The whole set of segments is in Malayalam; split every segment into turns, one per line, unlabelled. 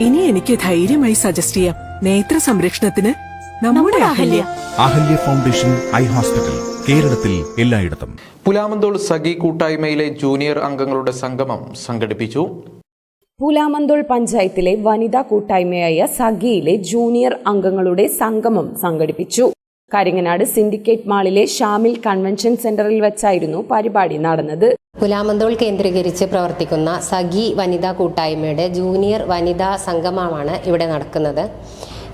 ഇനി എനിക്ക് ധൈര്യമായി സജസ്റ്റ് ചെയ്യാം. നേത്ര സംരക്ഷണത്തിന് നമ്മുടെ Ahalya.
Ahalya foundation eye hospital കേരളത്തിൽ എല്ലായിടത്തും.
പുലാമന്തോൾ സഖി കൂട്ടായ്മയിലെ ജൂനിയർ അംഗങ്ങളുടെ സംഗമം സംഘടിപ്പിച്ചു.
പുലാമന്തോൾ പഞ്ചായത്തിലെ വനിതാ കൂട്ടായ്മയായ സഖിയിലെ ജൂനിയർ അംഗങ്ങളുടെ സംഗമം സംഘടിപ്പിച്ചു. കരിങ്ങനാട് സിൻഡിക്കേറ്റ് മാളിലെ ഷാമിൽ കൺവെൻഷൻ സെന്ററിൽ വെച്ചായിരുന്നു പരിപാടി നടന്നത്.
പുലാമന്തോൾ കേന്ദ്രീകരിച്ച് പ്രവർത്തിക്കുന്ന സഖി വനിതാ കൂട്ടായ്മയുടെ ജൂനിയർ വനിതാ സംഗമമാണ് ഇവിടെ നടക്കുന്നത്.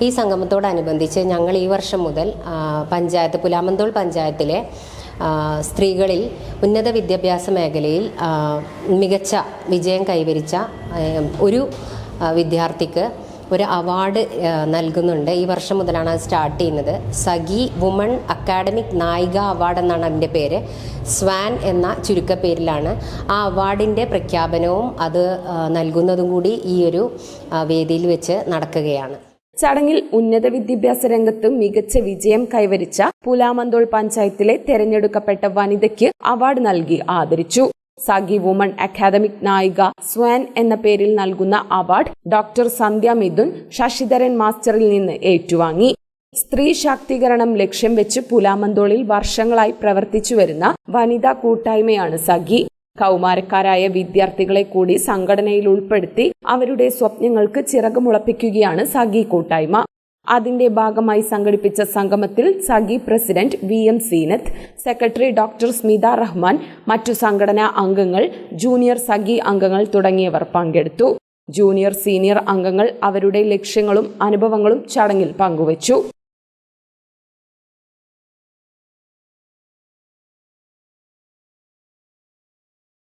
ഈ സംഗമത്തോടനുബന്ധിച്ച് ഞങ്ങൾ ഈ വർഷം മുതൽ പഞ്ചായത്ത് പുലാമന്തോൾ പഞ്ചായത്തിലെ സ്ത്രീകളിൽ ഉന്നത വിദ്യാഭ്യാസ മേഖലയിൽ മികച്ച വിജയം കൈവരിച്ച ഒരു വിദ്യാർത്ഥിക്ക് ഒരു അവാർഡ് നൽകുന്നുണ്ട്. ഈ വർഷം മുതലാണ് അത് സ്റ്റാർട്ട് ചെയ്യുന്നത്. Sakhi woman academic Nayika award എന്നാണ് അതിന്റെ പേര്. സ്വാൻ എന്ന ചുരുക്കപ്പേരിലാണ് ആ അവാർഡിന്റെ പ്രഖ്യാപനവും അത് നൽകുന്നതും കൂടി ഈ ഒരു വേദിയിൽ വെച്ച് നടക്കുകയാണ്.
ചടങ്ങിൽ ഉന്നത വിദ്യാഭ്യാസ രംഗത്തും മികച്ച വിജയം കൈവരിച്ച പുലാമന്തോൾ പഞ്ചായത്തിലെ തെരഞ്ഞെടുക്കപ്പെട്ട വനിതയ്ക്ക് അവാർഡ് നൽകി ആദരിച്ചു. Sakhi woman academic Nayika swan എന്ന പേരിൽ നൽകുന്ന അവാർഡ് ഡോക്ടർ സന്ധ്യ മിഥുൻ ശശിധരൻ മാസ്റ്ററിൽ നിന്ന് ഏറ്റുവാങ്ങി. സ്ത്രീ ശാക്തീകരണം ലക്ഷ്യം വെച്ച് പുലാമന്തോളിൽ വർഷങ്ങളായി പ്രവർത്തിച്ചു വരുന്ന വനിതാ കൂട്ടായ്മയാണ് സഖി കൗമാരക്കാരായ വിദ്യാർത്ഥികളെ കൂടി സംഘടനയിൽ ഉൾപ്പെടുത്തി അവരുടെ സ്വപ്നങ്ങൾക്ക് ചിറകുമുളപ്പിക്കുകയാണ് സഖി കൂട്ടായ്മ. അതിന്റെ ഭാഗമായി സംഘടിപ്പിച്ച സംഗമത്തിൽ Sakhi president V M Seenath secretary doctor Smitha Rahman മറ്റു സംഘടനാ അംഗങ്ങൾ ജൂനിയർ സഖി അംഗങ്ങൾ തുടങ്ങിയവർ പങ്കെടുത്തു. ജൂനിയർ സീനിയർ അംഗങ്ങൾ അവരുടെ ലക്ഷ്യങ്ങളും അനുഭവങ്ങളും ചടങ്ങിൽ പങ്കുവച്ചു.